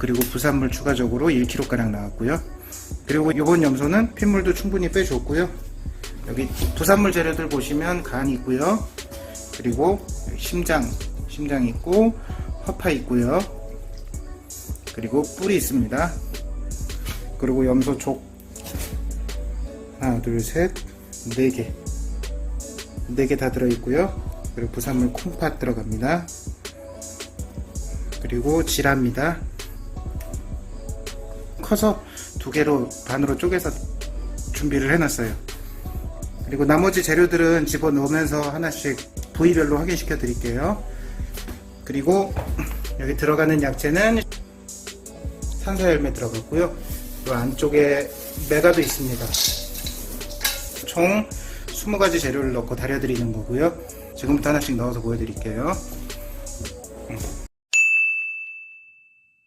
그리고 부산물 추가적으로 1kg가량 나왔고요. 그리고 이번 염소는 핏물도 충분히 빼줬고요. 여기 부산물 재료들 보시면 간 있고요. 그리고 심장, 심장 있고 허파 있고요. 그리고 뿔이 있습니다. 그리고 염소 족 하나, 둘, 셋, 네 개. 네 개 다 들어있고요. 그리고 부산물 콩팥 들어갑니다. 그리고 지라입니다. 커서 두 개로 반으로 쪼개서 준비를 해놨어요. 그리고 나머지 재료들은 집어넣으면서 하나씩 부위별로 확인시켜 드릴게요. 그리고 여기 들어가는 약재는 산사열매 들어갔고요. 이 안쪽에 메가도 있습니다. 총 20가지 재료를 넣고 다려드리는 거고요. 지금부터 하나씩 넣어서 보여드릴게요.